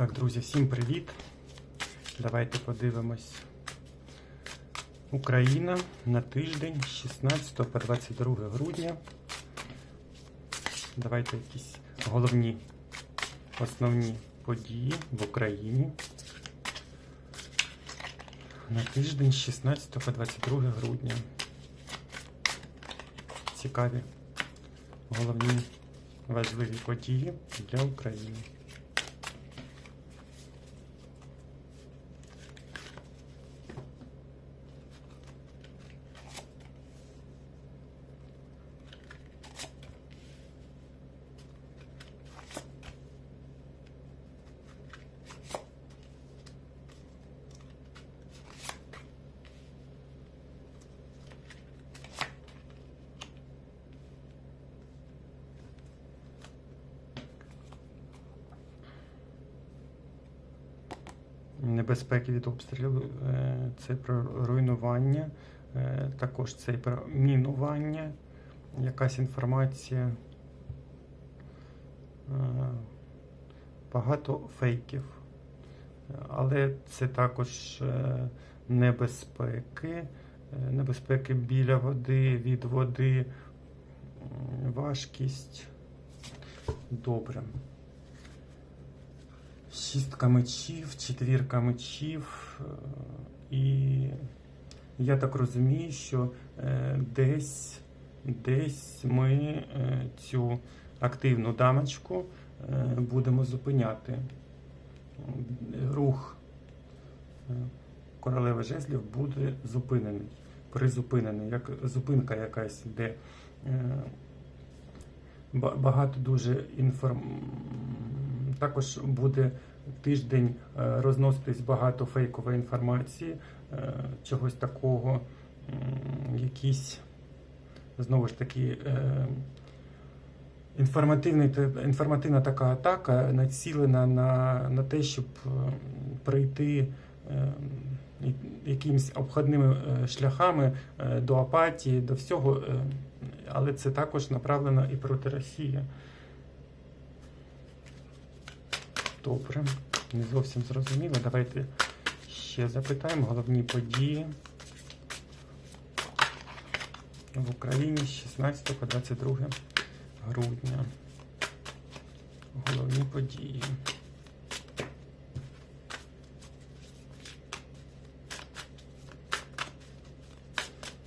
Так, друзі, всім привіт. Давайте подивимось. Україна на тиждень з 16 по 22 грудня. Давайте якісь головні основні події в Україні. На тиждень з 16 по 22 грудня. Цікаві головні важливі події для України. Небезпеки від обстрілів е, це про руйнування, е, також це і про мінування, якась інформація. Е, Багато фейків. Але це також небезпеки, небезпеки біля води, від води, важкість. Добре. Шістка мечів, четвірка мечів. е, І я так розумію, що е, десь, десь ми е, цю активну дамочку будемо зупиняти. Рух королеви жезлів буде зупинений, призупинений, як зупинка якась, де е, багато дуже інформ... Також буде тиждень е, розноситись багато фейкової інформації, е, чогось такого, якісь знову ж таки. е, Інформативний, інформативна така атака націлена на, на те, щоб прийти якимись обходними шляхами до апатії, до всього, але це також направлено і проти Росії. Добре, не зовсім зрозуміло. Давайте ще запитаємо головні події в Україні з 16 по 22 грудня. Головні події.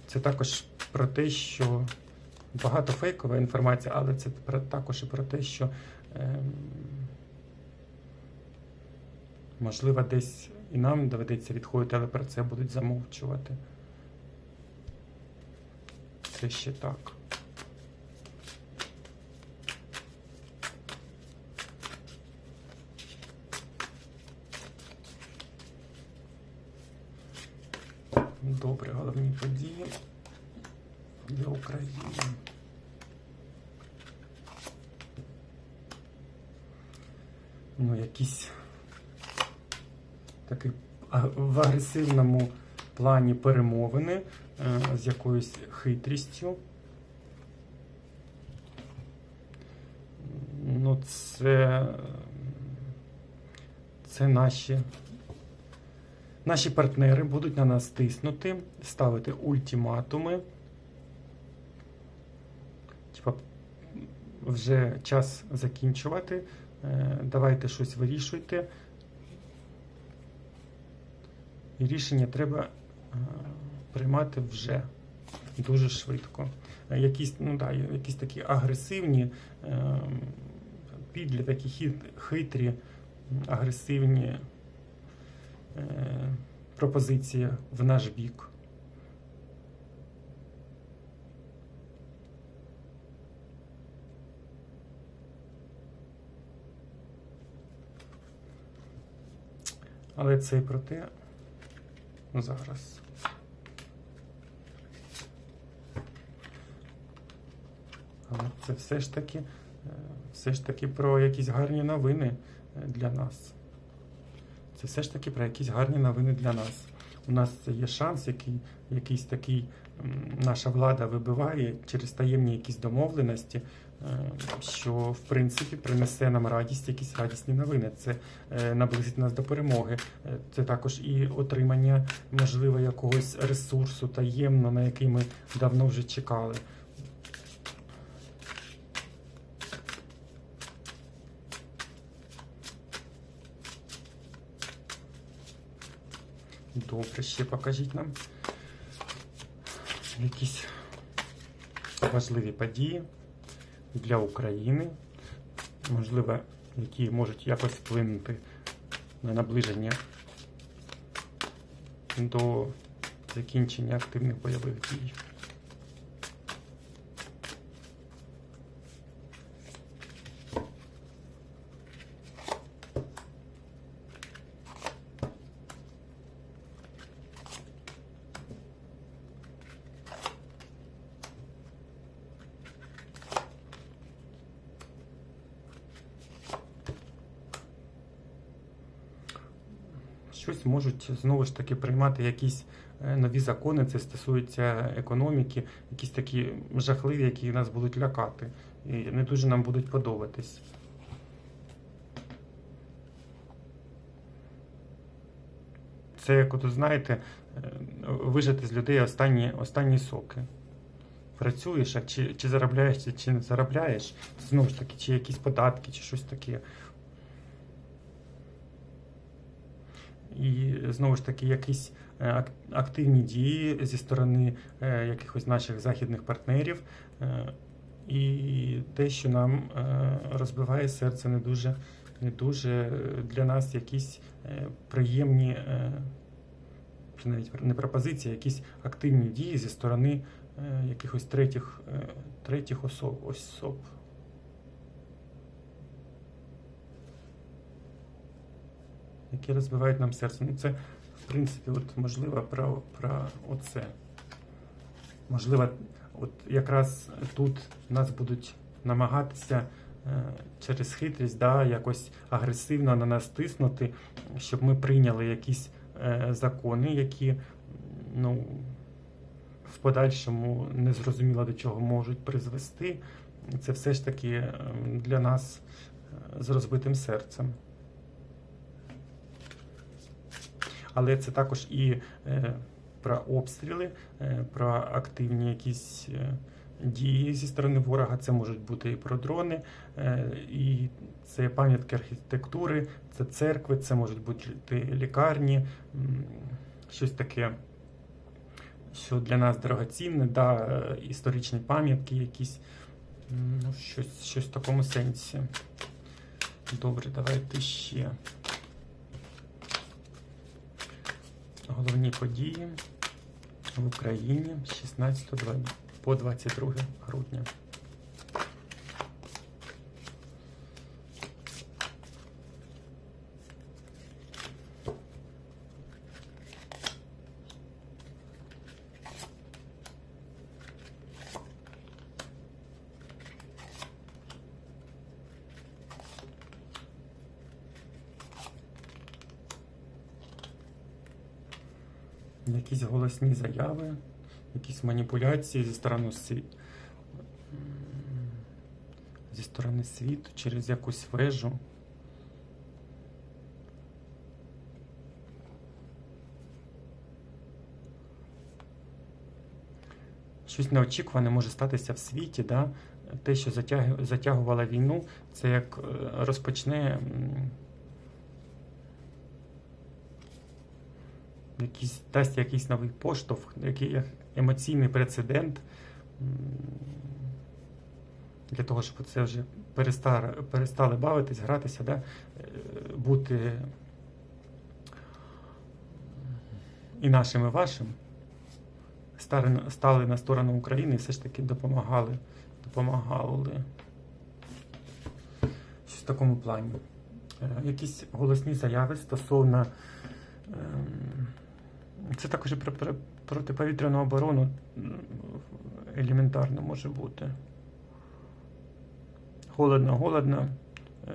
Це також про те, що багато фейкова інформація, але це також і про те, що ем, можливо десь і нам доведеться відходити, але про це будуть замовчувати. Це ще так. Добре, головні події для України. Ну, якісь такий в агресивному плані перемовини е, з якоюсь хитрістю. Ну, це, це наші Наші партнери будуть на нас тиснути, ставити ультиматуми. Типа, вже час закінчувати. Е, Давайте щось вирішуйте. І рішення треба е, приймати вже дуже швидко. Е, Якісь, ну, да, якісь такі агресивні, е, підлі, такі хитрі, агресивні пропозиція в наш бік. Але це і про те зараз. Але це все ж таки, е, все ж таки про якісь гарні новини е, для нас. Це все ж таки про якісь гарні новини для нас. У нас є шанс, який якийсь такий наша влада вибиває через таємні якісь домовленості. що в принципі принесе нам радість, якісь радісні новини. Це е, наблизить нас до перемоги. Е, Це також і отримання, можливо, якогось ресурсу таємно, на який ми давно вже чекали. Добре, ще покажіть нам якісь важливі події для України, можливо, які можуть якось вплинути на наближення до закінчення активних бойових дій. Щось можуть знову ж таки приймати якісь е, нові закони. Це стосується економіки, якісь такі жахливі, які нас будуть лякати і не дуже нам будуть подобатись. Це, як от знаєте, е, вижити з людей останні, останні соки. Працюєш, а чи, чи заробляєш, чи, не заробляєш, знову ж таки, чи якісь податки, чи щось таке. І знову ж таки, якісь е, активні дії зі сторони е, якихось наших західних партнерів, е, і те, що нам розбиває серце, не дуже, не дуже для нас якісь приємні, навіть не пропозиції, якісь активні дії зі сторони якихось третіх, третіх особ. особ. Які розбивають нам серце. Ну, це, в принципі, от, можливо, про, про оце. Можливо, от якраз тут нас будуть намагатися е, через хитрість да, якось агресивно на нас тиснути, щоб ми прийняли якісь е, закони, які ну, в подальшому не зрозуміло до чого можуть призвести. Це все ж таки е, для нас е, з розбитим серцем. Але це також і е, про обстріли, е, про активні якісь е, дії зі сторони ворога. Це можуть бути і про дрони, і це пам'ятки архітектури, це церкви, це можуть бути лікарні, щось таке. Що для нас дорогоцінне, да, історичні пам'ятки якісь, ну, щось, щось в такому сенсі. Добре, давайте ще. Головні події в Україні з 16 по 22 грудня. Якісь голосні заяви, якісь маніпуляції зі сторони світу, зі сторони світу через якусь вежу. Щось неочікуване може статися в світі, да? те, що затяг... затягувало війну, це як е, розпочне якийсь, дасть якийсь новий поштовх, який емоційний прецедент для того, щоб це вже перестали, перестали бавитись, гратися, да? е, бути і нашим, і вашим, стали, на сторону України і все ж таки допомагали, допомагали. Щось в такому плані. Е, Якісь голосні заяви стосовно. Це також і про, про протиповітряну оборону елементарно може бути. Холодно, голодно, е,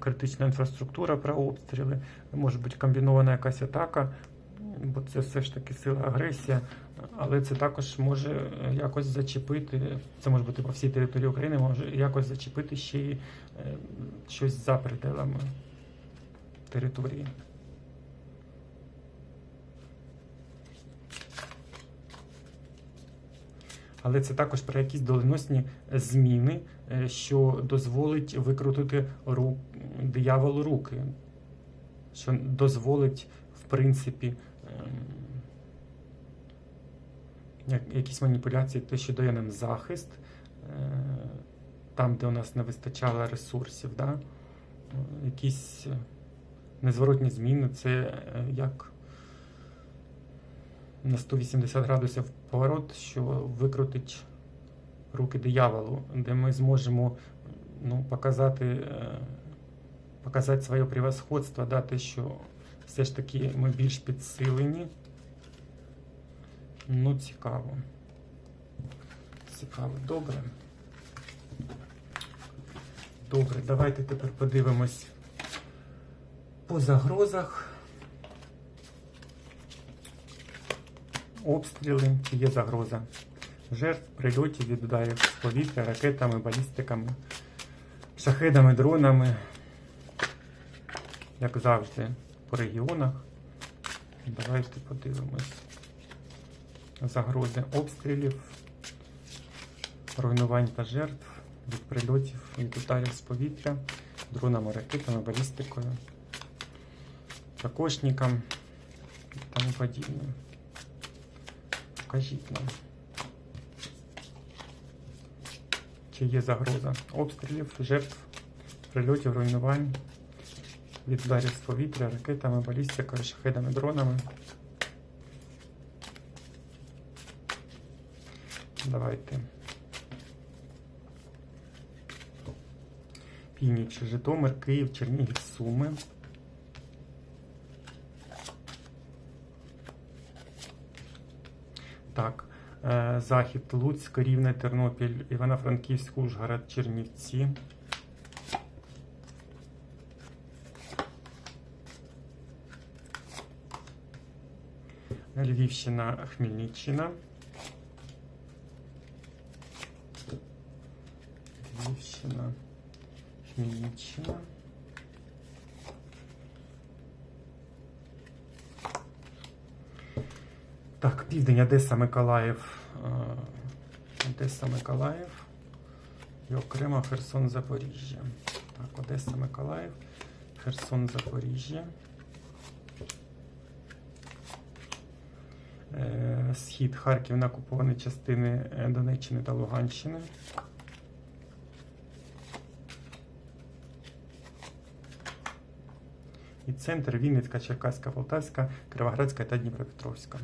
критична інфраструктура про обстріли, може бути комбінована якась атака, бо це все ж таки сила агресія, Але це також може якось зачепити, це може бути по всій території України, може якось зачепити ще й е, щось за пределами території. Але це також про якісь доленосні зміни, е, що дозволить викрутити рук, дияволу руки, що дозволить, в принципі, ем, якісь маніпуляції, те, що дає нам захист, е, там, де у нас не вистачало ресурсів, да? Е, якісь е, незворотні зміни, це е, як на 180 градусів поворот, що викрутить руки дияволу, де ми зможемо ну, показати, е, показати своє превосходство, да, те, що все ж таки ми більш підсилені. Ну, цікаво. Цікаво, добре. Добре, давайте тепер подивимось по загрозах. Обстріли, є загроза. Жертв, прильотів від ударів з повітря, ракетами, балістиками, шахедами, дронами. Як завжди, по регіонах. Давайте подивимось загрози обстрілів, руйнувань та жертв від прильотів, від ударів з повітря, дронами, ракетами, балістикою, такошникам і тому подібне. Покажіть нам, чи є загроза обстрілів, жертв, прильотів, руйнувань від ударів з повітря, ракетами, балістикою, шахедами, дронами. Давайте. Північ, Житомир, Київ, Чернігів, Суми. Так. е, Захід, Луцьк, Рівне, Тернопіль, Івано-Франківськ, Ужгород, Чернівці. Львівщина, Хмельниччина. Львівщина, Хмельниччина. Так, південь, Одеса, Миколаїв. е, Одеса, Миколаїв. І окремо Херсон, Запоріжжя. Так, Одеса, Миколаїв, Херсон, Запоріжжя. Е, Схід, Харків на окуповані частини е, Донеччини та Луганщини. І центр Вінницька, Черкаська, Полтавська, Кривоградська та Дніпропетровська.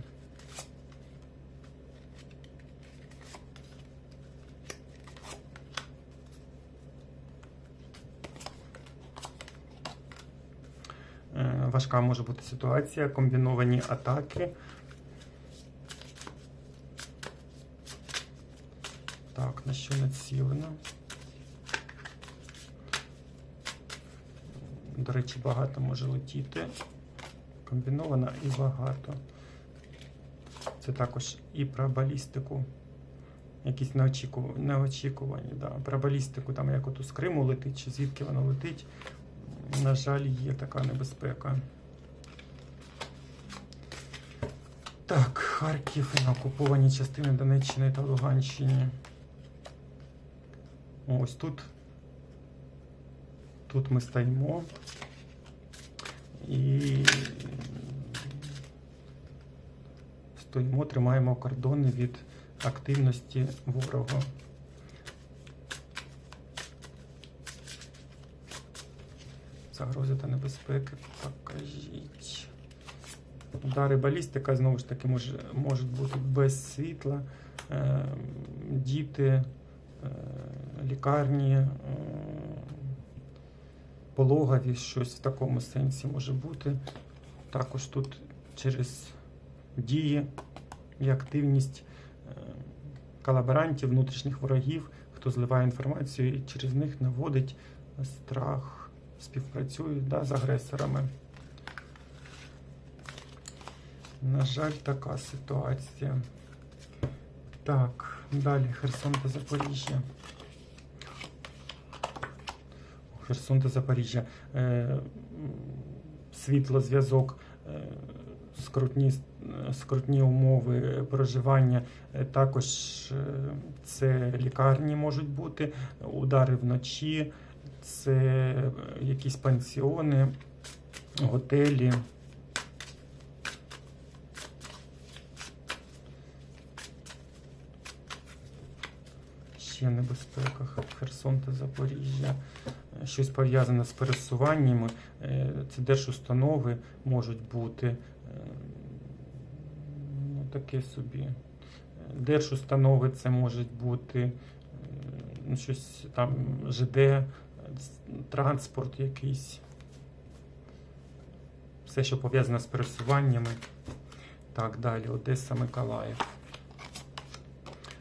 Е, Важка може бути ситуація, комбіновані атаки. Так, на що націлено? До речі, багато може летіти. Комбіновано і багато. Це також і про балістику. Якісь неочікувані, неочікувані да. Про балістику, там як от з Криму летить, чи звідки воно летить. На жаль, є така небезпека. Так, Харків на окуповані частини Донеччини та Луганщини. Ось тут. Тут ми стоїмо. І стоїмо, тримаємо кордони від активності ворога. Загрози та небезпеки покажіть. Удари балістика знову ж таки може, можуть бути без світла. Е, діти, е, лікарні, е, пологові, щось в такому сенсі може бути. Також тут через дії і активність е, колаборантів, внутрішніх ворогів, хто зливає інформацію і через них наводить страх, співпрацюють да, з агресорами. На жаль, така ситуація. Так, далі Херсон та Запоріжжя. Херсон та Запоріжжя. Е, м, світлозв'язок, е, скрутні, скрутні умови проживання. Е, Також е, це лікарні можуть бути, удари вночі, це е, якісь пансіони, готелі. Ще в небезпеках Херсон та Запоріжжя. Е, Щось пов'язане з пересуваннями. Е, Це держустанови можуть бути. Ну, таке собі. Держустанови це можуть бути ну, щось там ЖД, транспорт якийсь. Все, що пов'язане з пересуваннями. Так, далі. Одеса, Миколаїв.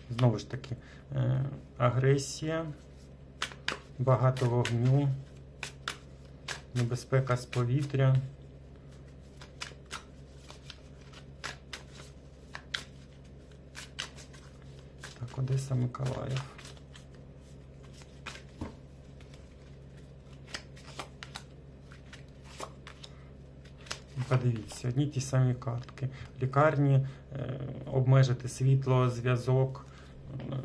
Знову ж таки, е, агресія, багато вогню, небезпека з повітря. Так, Одеса, Миколаїв. Подивіться, одні ті самі картки. Лікарні, е, обмежити світло, зв'язок, е,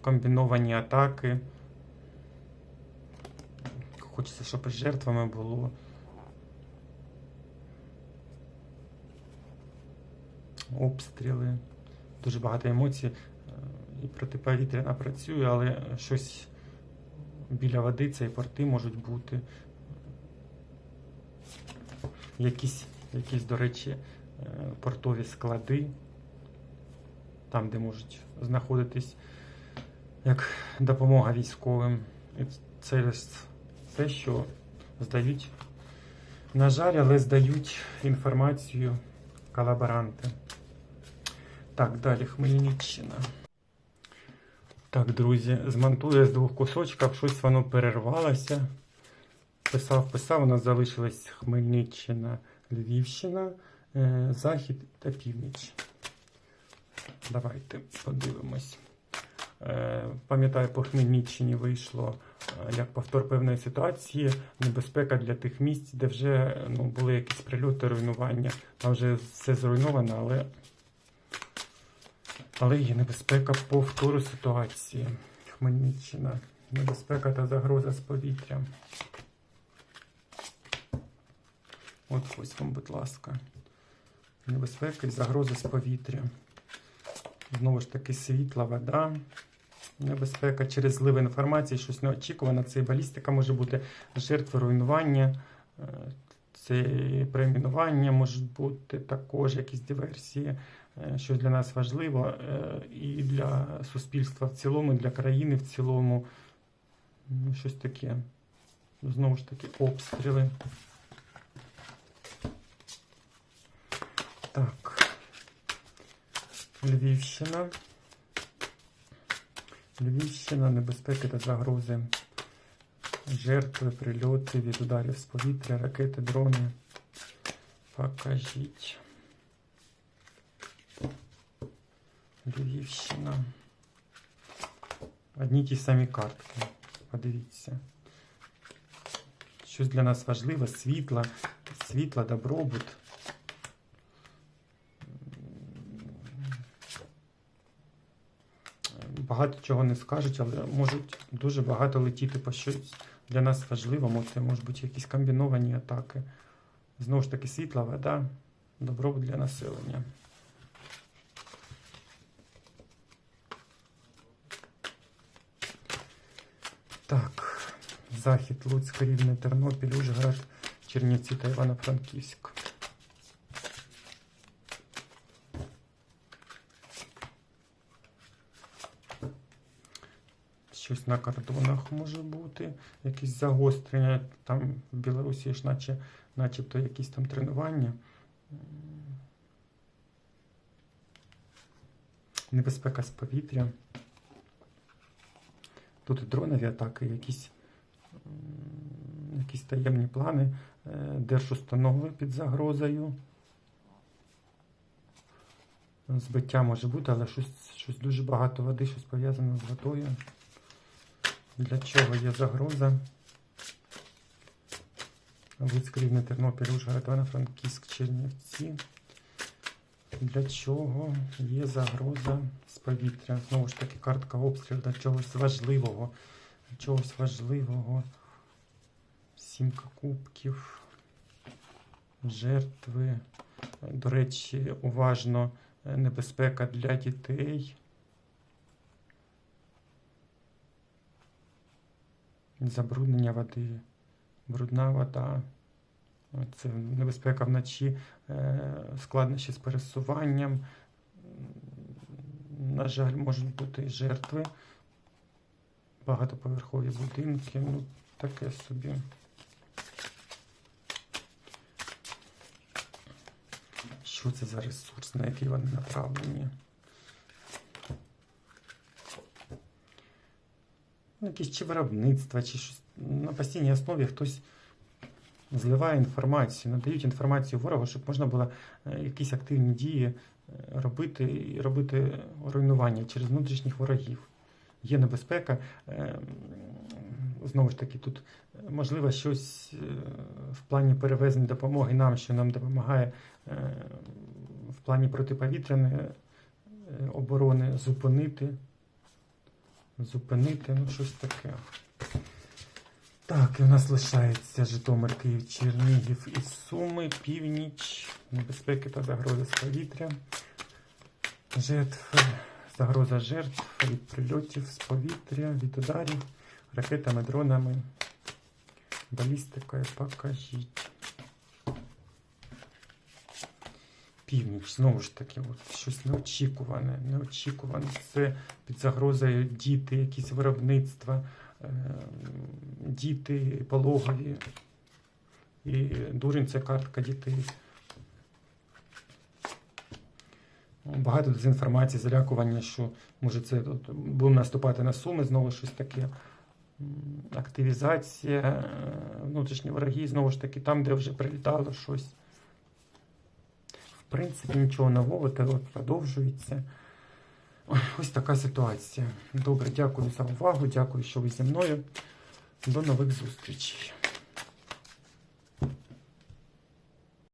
комбіновані атаки. Хочеться, щоб із жертвами було. Обстріли. Дуже багато емоцій. Е, І протиповітряна працює, але щось біля води це і порти можуть бути. Якісь, якісь, до речі, е, портові склади, там, де можуть знаходитись як допомога військовим. І це те, що здають, на жаль, але здають інформацію колаборанти. Так, далі Хмельниччина. Так, друзі, змонтую з двох кусочків, щось воно перервалося. Писав, писав, у нас залишилась Хмельниччина, Львівщина, е, Захід та Північ. Давайте подивимось. Е, Пам'ятаю, по Хмельниччині вийшло е, як повтор певної ситуації, небезпека для тих місць, де вже ну, були якісь прильоти, руйнування. Там вже все зруйновано, але, але є небезпека повтору ситуації. Хмельниччина. Небезпека та загроза з повітря. От ось вам, будь ласка. Небезпека і загроза з повітря. Знову ж таки, світла, вода. Небезпека через злив інформації, щось неочікуване. Це і балістика може бути, жертви руйнування, е, це і перейменування можуть бути також якісь диверсії, е, що для нас важливо, е, і для суспільства в цілому, і для країни в цілому. Ну, Щось таке. Знову ж таки, обстріли. Так. Львівщина. Львівщина, небезпеки та загрози. Жертви, прильоти від ударів з повітря, ракети, дрони. Покажіть. Львівщина. Одні ті самі картки. Подивіться. Щось для нас важливе, світла, світла, добробут. Багато чого не скажуть, але можуть дуже багато летіти по щось для нас важливому. Це можуть бути якісь комбіновані атаки. Знову ж таки, світла, вода, добробут для населення. Так, Захід, Луцьк, Рівне, Тернопіль, Ужгород, Чернівці та Івано-Франківськ. Щось на кордонах може бути, якісь загострення. Там в Білорусі ж наче, начебто якісь там тренування. Небезпека з повітря. Тут дронові атаки, якісь, якісь таємні плани, е, держустанови під загрозою. Збиття може бути, але щось, щось дуже багато води, щось пов'язане з водою. Для чого є загроза? Луцьк, Рівне, Тернопіль, Ужгород, Івано-Франківськ, Чернівці. Для чого є загроза з повітря? Знову ж таки, картка обстрілу для чогось важливого. Для чогось важливого. Сімка кубків. Жертви. До речі, уважно небезпека для дітей. Забруднення води, брудна вода. Це небезпека вночі, е, складнощі з пересуванням. На жаль, можуть бути жертви. Багатоповерхові будинки. Ну, таке собі. Що це за ресурс, на який вони направлені? Якісь чи виробництва, чи щось на постійній основі хтось зливає інформацію, надають інформацію ворогу, щоб можна було е, якісь активні дії е, робити і робити руйнування через внутрішніх ворогів. Є небезпека. е, Знову ж таки, тут можливо щось в плані перевезення допомоги нам, що нам допомагає в плані протиповітряної оборони зупинити. Зупинити, ну щось таке. Так, і у нас лишається Житомир, Київ, Чернігів і Суми, північ, небезпеки та загрози з повітря. Жертв, загроза жертв від прильотів з повітря, від ударів, ракетами, дронами, балістикою. Покажіть. Північ, знову ж таки, от, щось неочікуване. Неочікуване. Це під загрозою діти, якісь виробництва, е, діти пологові. І дурень це картка дітей. Багато дезінформації, залякування, що може це от, будемо наступати на суми, знову щось таке. Активізація, е, внутрішні вороги, знову ж таки, там, де вже прилітало щось. Принципі, нічого нового, терор продовжується. Ось така ситуація. Добре, дякую за увагу. Дякую, що ви зі мною. До нових зустрічей.